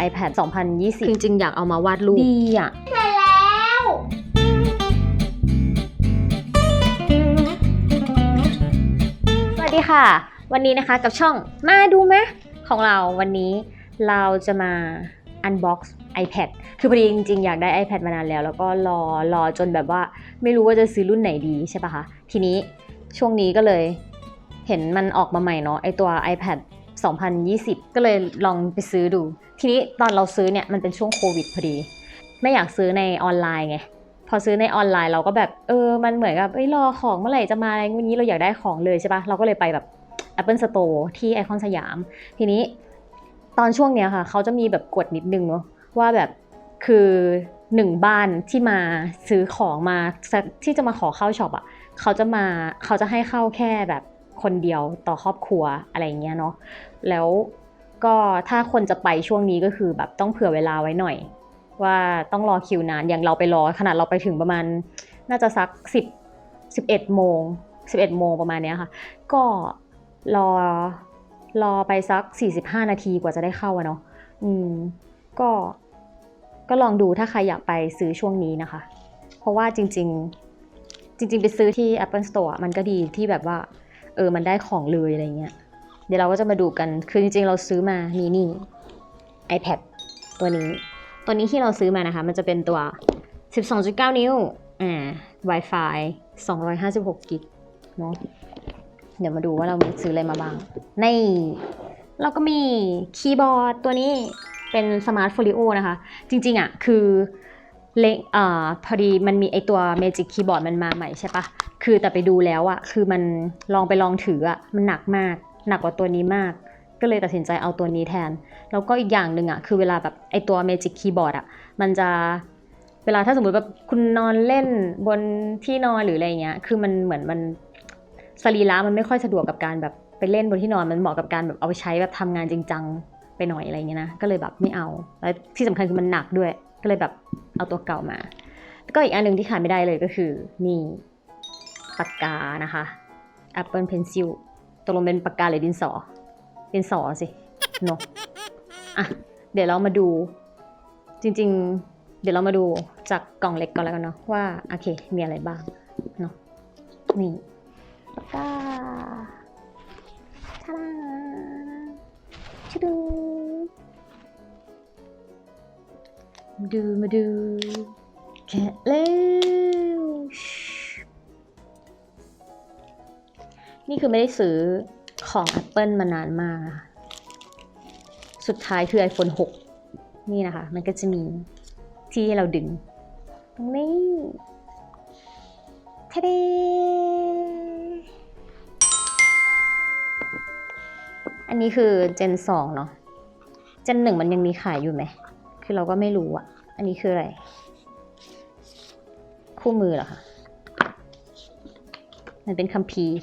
iPad 2020 จริงๆ อยากเอามาวาดรูป ดีอะสวัสดีค่ะ วันนี้นะคะกับช่องมาดูไหมของเราวันนี้เราจะมา unbox iPad คือพอดีจริงๆ อยากได้ iPad มานานแล้ว แล้วก็รอรอจนแบบว่าไม่รู้ว่าจะซื้อรุ่นไหนดีใช่ปะคะ ทีนี้ช่วงนี้ก็เลยเห็นมันออกมาใหม่เนาะไอตัว iPad 2020 ก็เลยลองไปซื้อดู ทีนี้ตอนเราซื้อเนี่ยมันเป็นช่วงโควิดพอดี ไม่อยากซื้อในออนไลน์ไง พอซื้อในออนไลน์เราก็แบบเออ มันเหมือนกับเอ้ยรอของเมื่อไหร่จะมาอะไรวันนี้เราอยากได้ของเลยใช่ปะเราก็เลยไปแบบ Apple Store ที่ไอคอนสยาม ทีนี้ตอนช่วงเนี้ยค่ะเขาจะมีแบบกฎนิดนึงเนาะว่าแบบคือหนึ่งบ้านที่มาซื้อของมาที่จะมาขอเข้าช็อปอะ่ะเขาจะมาเขาจะให้เข้าแค่แบบ คนเดียวต่อครอบครัวอะไรเงี้ยเนาะแล้วก็ถ้าคนจะไปช่วงนี้ก็คือแบบต้องเผื่อเวลาไว้หน่อย ว่าต้องรอคิวนานอย่างเราไปรอขนาดเราไปถึงประมาณ น่าจะสักสิบสิบเอ็ดโมงสิบเอ็ดโมงประมาณเนี้ยค่ะ ก็รอรอไปสัก 45 นาทีกว่าจะได้เข้าอะเนาะอืมก็ก็ลองดูถ้าใครอยากไปซื้อช่วงนี้นะคะ เพราะว่าจริง ๆ จริง ๆ ไปซื้อที่ Apple Store อมันก็ดีที่แบบว่า เออมันได้ของเลยอะไรเงี้ย เดี๋ยวเราก็จะมาดูกัน คือจริงๆเราซื้อมามีนี่ iPad ตัวนี้ ตัวนี้ที่เราซื้อมานะคะ มันจะเป็นตัว 12.9 นิ้ว อ่า Wi-Fi 256กิกเนาะ เดี๋ยวมาดูว่าเรามีซื้ออะไรมาบ้าง ในเราก็มีคีย์บอร์ดตัวนี้เป็นสมาร์ทโฟลิโอนะคะ จริงๆอะ คือ เล็กอ่าพอดีมันมีไอตัว Magic Keyboard มันมาใหม่ใช่ปะคือแต่ไปดูแล้วอะคือมันลองไปลองถืออะมันหนักมาก หนักกว่าตัวนี้มาก ก็เลยตัดสินใจเอาตัวนี้แทน แล้วก็อีกอย่างหนึ่งอะคือเวลาแบบไอตัว Magic Keyboard อะมันจะเวลาถ้าสมมติแบบคุณนอนเล่นบนที่นอนหรืออะไรเงี้ย คือมันเหมือนมันสรีระมันไม่ค่อยสะดวกกับการแบบไปเล่นบนที่นอนมันเหมาะกับการแบบเอาไปใช้แบบทำงานจริงจังไปหน่อยอะไรเงี้ยนะ ก็เลยแบบไม่เอา แล้วที่สำคัญคือมันหนักด้วย ก็เลยแบบเอาตัวเก่ามา แล้วก็อีกอันหนึ่งที่ขาดไม่ได้เลยก็คือนี่ปากกานะคะ Apple Pencil ตกลงเป็นปากกาหรือดินสอ ดินสอสิเนอะอะ เดี๋ยวเรามาดู จริง ๆ เดี๋ยวเรามาดูจากกล่องเล็กก่อนแล้วกันเนาะว่าโอเค มีอะไรบ้างเนาะนี่ปากกาทาดาชะดู มาดูมาดูแกะเร็วนี่คือไม่ได้ซื้อของ Apple มานานมาก สุดท้ายคือ iPhone 6 นี่นะคะ มันก็จะมีที่ให้เราดึง ตรงนี้ทะเดอันนี้คือเจนสองเนาะเจนหนึ่งมันยังมีขายอยู่ไหม คือเราก็ไม่รู้อะอันนี้คืออะไร คู่มือเหรอคะ มันเป็นคัมภีร์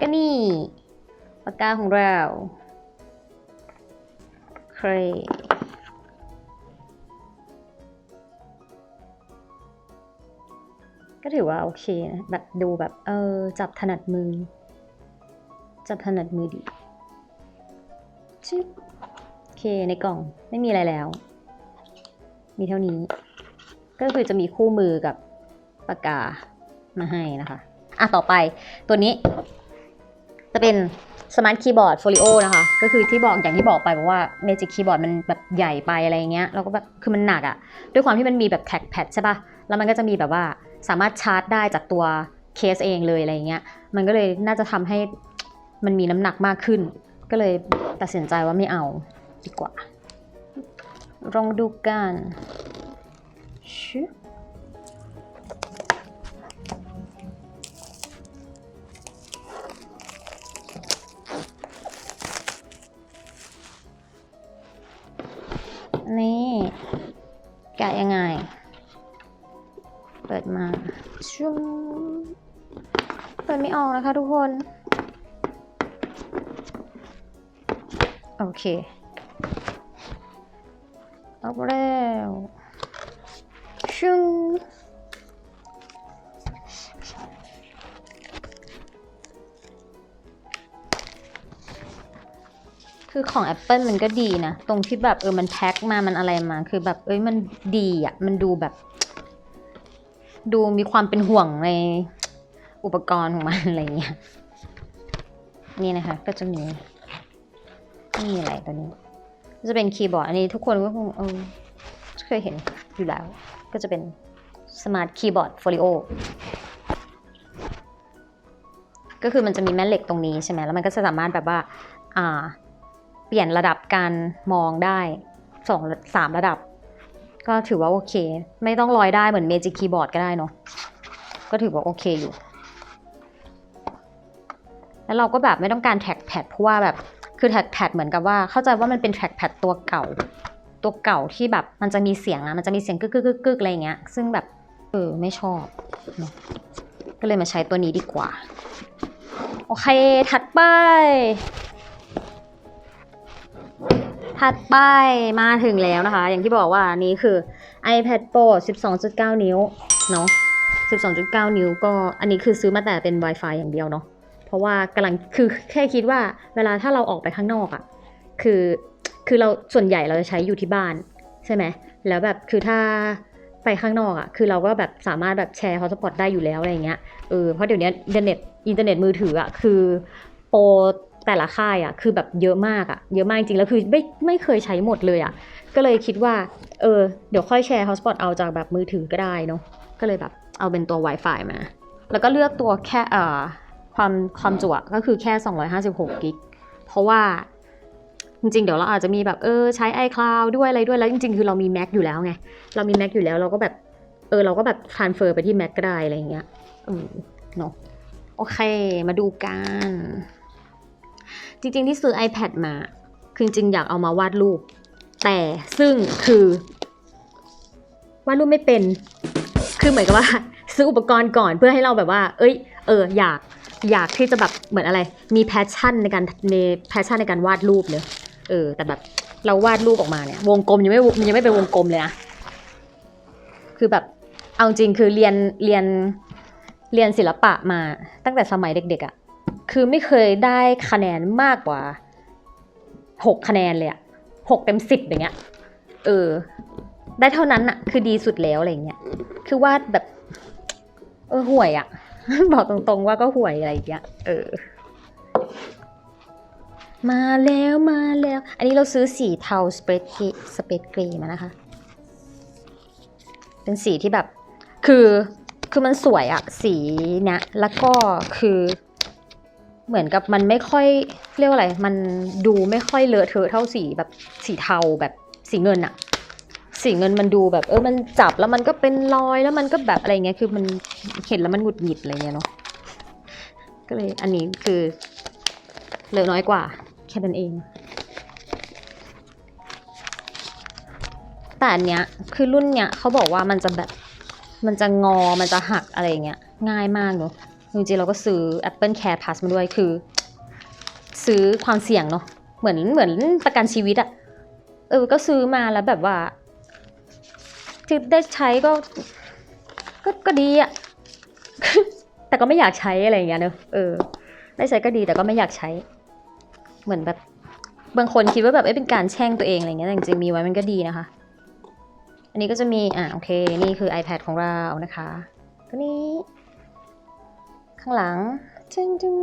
ก็นี่ปากกาของเราเครก็ถือว่าโอเคนะแบบดูแบบ เออ จับถนัดมือ จับถนัดมือดีชึบ เคในกล่องไม่มีอะไรแล้ว มีเท่านี้ ก็คือจะมีคู่มือกับปากกามาให้นะคะอะต่อไปตัวนี้ จะเป็นสมาร์ทคีย์บอร์ดโฟลิโอนะคะ ก็คือที่บอกอย่างที่บอกไปบอกว่า Magic Keyboard มันแบบใหญ่ไปอะไรเงี้ย แล้วก็แบบคือมันหนักอะด้วยความที่มันมีแบบแท็กแพดใช่ปะแล้วมันก็จะมีแบบว่าสามารถชาร์จได้จากตัวเคสเองเลยอะไรเงี้ย มันก็เลยน่าจะทำให้มันมีน้ำหนักมากขึ้น ก็เลยตัดสินใจว่าไม่เอา ดีกว่า ลองดูกันชึนี่แกะยังไง เปิดมาชุ่มเปิดไม่ออกนะคะทุกคน โอเค เอาไปแล้วชึ้งคือของ Apple มันก็ดีนะ ตรงที่แบบเออมันแพ็คมามันอะไรมา คือแบบเอ้ยมันดีอะ่ะ มันดูแบบ ดูมีความเป็นห่วงในอุปกรณ์ของมันอะไรเงี้ย นี่นะคะ ก็จะมี ไม่มีอะไรตัวนี้ จะเป็นคีย์บอร์ดอันนี้ทุกคนก็คงเออเคยเห็นอยู่แล้ว ก็จะเป็นสมาร์ทคีย์บอร์ดโฟลิโอก็คือมันจะมีแม่เหล็กตรงนี้ใช่ไหมแล้วมันก็จะสามารถแบบว่าอ่า เปลี่ยนระดับการมองได้สองสามระดับ ก็ถือว่าโอเค ไม่ต้องลอยได้เหมือนเมจิกคีย์บอร์ดก็ได้เนาะก็ถือว่าโอเคอยู่ แล้วเราก็แบบไม่ต้องการแท็กแพดเพราะว่าแบบ คือแท็กแพดเหมือนกับว่าเข้าใจว่ามันเป็นแท็กแพดตัวเก่า ตัวเก่าที่แบบมันจะมีเสียงอะมันจะมีเสียงกึกกึกกึกกึกอะไรเงี้ย ซึ่งแบบเออไม่ชอบ ก็เลยมาใช้ตัวนี้ดีกว่า โอเคถัดไป ถัดไปมาถึงแล้วนะคะ อย่างที่บอกว่านี้คือ iPad Pro 12.9 นิ้วเนาะ12.9 นิ้วก็อันนี้คือซื้อมาแต่เป็น Wi-Fi อย่างเดียวเนาะ ราะว่ากำลังคือแค่คิดว่าเวลาถ้าเราออกไปข้างนอกอะ่ะคือคือเราส่วนใหญ่เราจะใช้อยู่ที่บ้านใช่ไหมแล้วแบบคือถ้าไปข้างนอกอะ่ะคือเราก็แบบสามารถแบบแชร์ฮอตสปอตได้อยู่แล้วอะไรเงี้ยเออเพราะเดี๋ยวนี้อินเทอร์เน็ตอินเทอร์เน็ตมือถืออะ่ะคือโปรแต่ละค่ายอะ่ะคือแบบเยอะมากอะ่ะเยอะมากจริงแล้วคือไม่ไม่เคยใช้หมดเลยอะ่ะก็เลยคิดว่าเออเดี๋ยวค่อยแชร์ฮอตสปอตเอาจากแบบมือถือก็ได้เนาะก็เลยแบบเอาเป็นตัว Wi-Fi มา แล้วก็เลือกตัวแค่เอ่อ ความความจุก็คือแค่ 256กิกเพราะว่าจริงๆ เดี๋ยวเราอาจจะมีแบบเออใช้ iCloud ด้วยอะไรด้วยแล้วจริงๆ คือเรามี Mac อยู่แล้วไง เรามี Mac อยู่แล้วเราก็แบบเออเราก็แบบ transfer ไปที่ Mac ก็ได้อะไรอย่างเงี้ยเออเนาะโอเค มาดูกัน จริงๆ ที่ซื้อ iPad มา คือจริงอยากเอามาวาดรูป แต่ซึ่งคือวาดรูปไม่เป็น คือเหมือนกับว่า ซื้ออุปกรณ์ก่อนเพื่อให้เราแบบว่า เอ้ย เอออยาก อยากที่จะแบบเหมือนอะไร มีแพชชั่นในการในแพชชั่นในการวาดรูปเลยเออ แต่แบบเราวาดรูปออกมาเนี่ย วงกลมยังไม่มันยังไม่เป็นวงกลมเลยนะ คือแบบเอาจริงคือเรียนเรียนเรียนศิลปะมาตั้งแต่สมัยเด็กๆอะ่ะ คือไม่เคยได้คะแนนมากกว่าหกคะแนนเลยอะหกเต็มสิบอย่างเงี้ย เออ ได้เท่านั้นอะคือดีสุดแล้วอะไรเงี้ย คือวาดแบบ เออห่วยอะ บอกตรงๆว่าก็ห่วยอะไรอย่างเงี้ยเออ มาแล้วมาแล้ว อันนี้เราซื้อสีเทาสเปรดเกสเปรดกรมานะคะ เป็นสีที่แบบ คือคือมันสวยอะสีเนี้ยแล้วก็คือเหมือนกับมันไม่ค่อยเรียกว่าอะไร มันดูไม่ค่อยเลอะเทอะเท่าสีแบบสีเทาแบบสีเงินอะ สีเงินมันดูแบบ เออมันจับแล้วมันก็เป็นรอยแล้วมันก็แบบอะไรเงี้ยคือมันเห็นแล้วมันหงุดหงิดอะไรเงี้ยเนาะก็เลยอันนี้คือเหลือน้อยกว่า แค่นั้นเอง แต่อันเนี้ยคือรุ่นเนี้ยเขาบอกว่ามันจะแบบมันจะงอมันจะหักอะไรเงี้ยง่ายมากเนาะจริงๆเราก็ซื้อ Apple Care Plus มาด้วยคือ ซื้อความเสี่ยงเนาะเหมือนเหมือนประกันชีวิตอะเออก็ซื้อมาแล้วแบบว่า ที่ได้ใช้ก็ก็ก็ดีอะแต่ก็ไม่อยากใช้อะไรอย่างเงี้ยเนอะเออ ได้ใช้ก็ดีแต่ก็ไม่อยากใช้ เหมือนแบบบางคนคิดว่าแบบเอ้เป็นการแช่งตัวเองอะไรเงี้ยแต่จริงๆมีไว้มันก็ดีนะคะ อันนี้ก็จะมีอ่าโอเค นี่คือ iPad ของเรานะคะก็นี้ ข้างหลังจึงจึง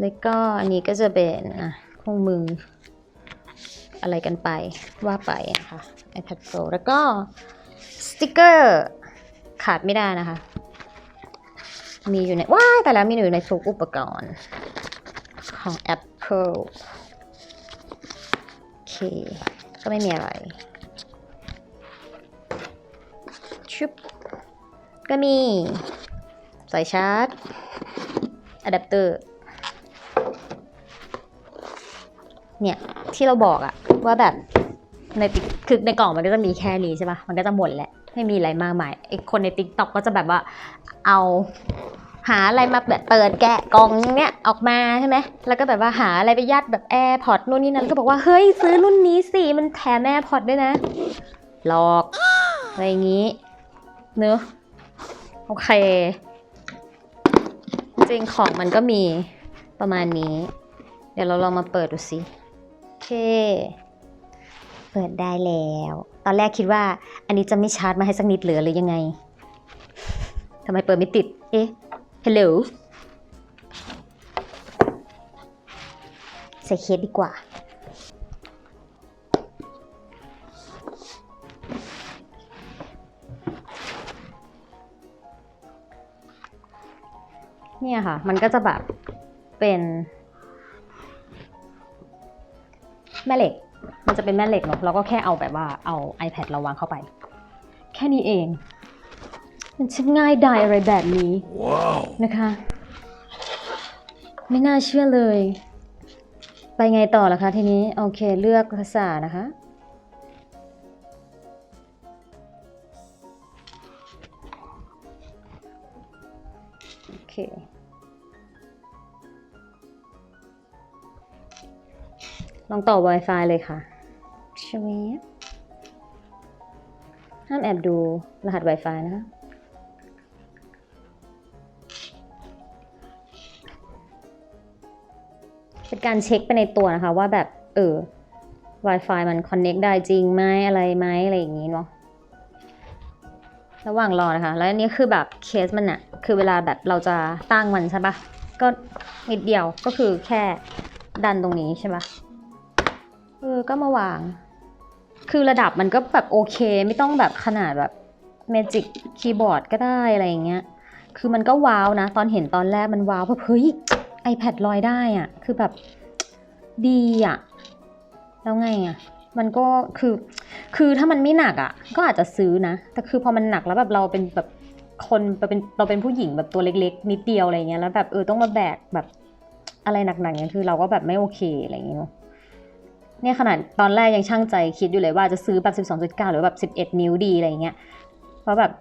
แล้วก็อันนี้ก็จะเป็นอะเครื่องมือ อะไรกันไปว่าไปนะคะ iPad Pro แล้วก็สติกเกอร์ขาดไม่ได้นะคะ มีอยู่ใน ว้ายแต่แล้วมีอยู่ในทุกอุปกรณ์ของ Apple โอเค ก็ไม่มีอะไรชุบก็มีสายชาร์จอะแดปเตอร์เนี่ย ที่เราบอกอะ ว่าแบบในติคือในกล่องมันก็จะมีแค่นี้ใช่ปะมันก็จะหมดแหละ ไม่มีอะไรมากมายไอคนในติ๊กต็อกก็จะแบบว่า เอาหาอะไรมาแบบเปิดแกะกล่องเนี้ยออกมาใช่ไหม แล้วก็แบบว่าหาอะไรไปยัดแบบแอร์พอร์ตนู่นนี่นั่นก็บอกว่าเฮ้ยซื้อรุ่นนี้สิมันแถมแอร์พอร์ตด้วยนะหลอกอะไรอย่างนี้เนอะโอเค จริงของมันก็มีประมาณนี้ เดี๋ยวเราลองมาเปิดดูสิโอเค เปิดได้แล้ว ตอนแรกคิดว่า อันนี้จะไม่ชาร์จมาให้สักนิดเหลือหรือยังไงทำไมเปิดไม่ติด เอ๊ะฮัลโหลใส่เคสดีกว่า เนี่ยค่ะ มันก็จะแบบเป็น แม่เหล็ก มันจะเป็นแม่เหล็กเนาะเราก็แค่เอาแบบว่าเอา iPad เราวางเข้าไป แค่นี้เอง มันช่างง่ายดายอะไรแบบนี้ Wow. นะคะ ไม่น่าเชื่อเลย ไปไงต่อล่ะคะทีนี้โอเคเลือกภาษานะคะโอเคลองต่อ Wi-Fi เลยค่ะ ชวบห้ามแอบดูรหัส Wi-Fi นะคะเป็นการเช็คไปในตัวนะคะว่าแบบเออ Wi-Fi มัน Connect ได้จริงไหมอะไรไหมอะไรอย่างนี้เนาะระหว่างรอนะคะ แล้วอันนี้คือแบบเคสมันอะคือเวลาแบบเราจะตั้งมันใช่ปะก็นิดเดียวก็คือแค่ดันตรงนี้ใช่ปะเออก็มาวาง คือระดับมันก็แบบโอเค ไม่ต้องแบบขนาดแบบ Magic Keyboard ก็ได้อะไรอย่างเงี้ย คือมันก็ว้าวนะ ตอนเห็นตอนแรกมันว้าวแบบเฮ้ย iPad ลอยได้อะคือแบบดีอะแล้วไงอะมันก็คือ คือถ้ามันไม่หนักอะก็อาจจะซื้อนะ แต่คือพอมันหนักแล้วแบบเราเป็นแบบคนเป็นเราเป็นผู้หญิงแบบตัวเล็ก ๆ นิดเดียวอะไรเงี้ย แล้วแบบเออต้องมาแบกแบบอะไรหนักๆเนี่ยคือเราก็แบบไม่โอเคอะไรเงี้ย เนอะเนี่ยขนาดตอนแรกยังช่างใจคิดอยู่เลยว่าจะซื้อแบบ 12.9 หรือแบบ 11 นิ้วดีอะไรเงี้ย เพราะแบบ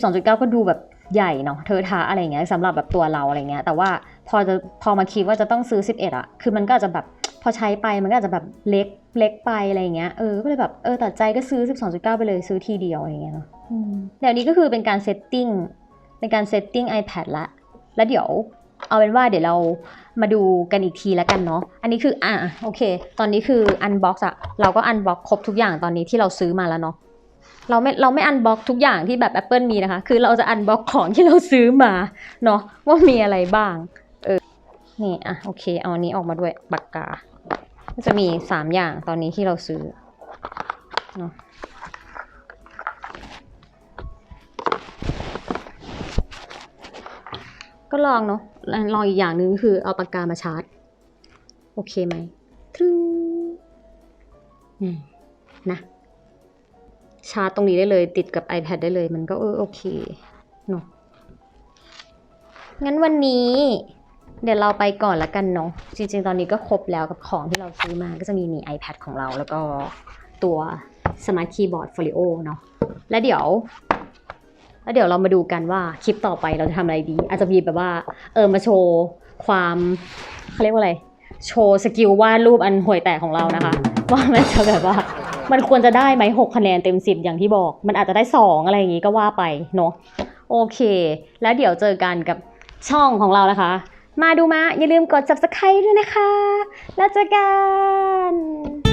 12.9 ก็ดูแบบใหญ่เนาะเธอทาอะไรอย่างเงี้ยสำหรับแบบตัวเราอะไรเงี้ย แต่ว่าพอจะพอมาคิดว่าจะต้องซื้อ 11อะคือมันก็อาจจะแบบพอใช้ไปมันก็อาจจะแบบเล็กเล็กไปอะไรอย่างเงี้ย เออ ก็เลยแบบเออตัดใจก็ซื้อ 12.9 ไปเลยซื้อทีเดียวอะไรเงี้ยเนาะอืมเดี๋ยวนี้ก็คือเป็นการเซตติ้งเป็นการเซตติ้ง iPad ละ แล้วเดี๋ยว เอาเป็นว่าเดี๋ยวเรามาดูกันอีกทีแล้วกันเนาะ อันนี้คืออะโอเค ตอนนี้คือ unbox อกอะเราก็ unbox ครบทุกอย่างตอนนี้ที่เราซื้อมาแล้วเนาะ เราไม่เราไม่อันบ็อกทุกอย่างที่แบบ Apple มีนะคะ คือเราจะอันบ็อกของที่เราซื้อมาเนาะว่ามีอะไรบ้าง เออ นี่อะโอเค เอาอันนี้ออกมาด้วยปากกา จะมีสามอย่างตอนนี้ที่เราซื้อเนาะก็ลองเนาะ ลองอีกอย่างหนึ่งคือเอาปากกามาชาร์จ โอเคไหมทรึ้งนะ ชาร์จตรงนี้ได้เลย ติดกับ iPad ได้เลย มันก็เออโอเคเนาะงั้นวันนี้ เดี๋ยวเราไปก่อนละกันเนาะจริงๆ ตอนนี้ก็ครบแล้วกับของที่เราซื้อมาก็จะมีนี่ iPad ของเราแล้วก็ตัว Smart Keyboard Folio เนาะแล้วเดี๋ยว แล้วเดี๋ยวเรามาดูกันว่าคลิปต่อไปเราจะทำอะไรดี อาจจะมีแบบว่า เออมาโชว์ความเขาเรียกว่าอะไร โชว์สกิลวาดรูปอันห่วยแตกของเรานะคะ ว่ามันจะแบบว่ามันควรจะได้ไหมหกคะแนนเต็มสิบอย่างที่บอก มันอาจจะได้สองอะไรอย่างงี้ก็ว่าไปเนาะโอเค แล้วเดี๋ยวเจอกันกับช่องของเรานะคะ มาดูมาอย่าลืมกด subscribe ด้วยนะคะ แล้วเจอกัน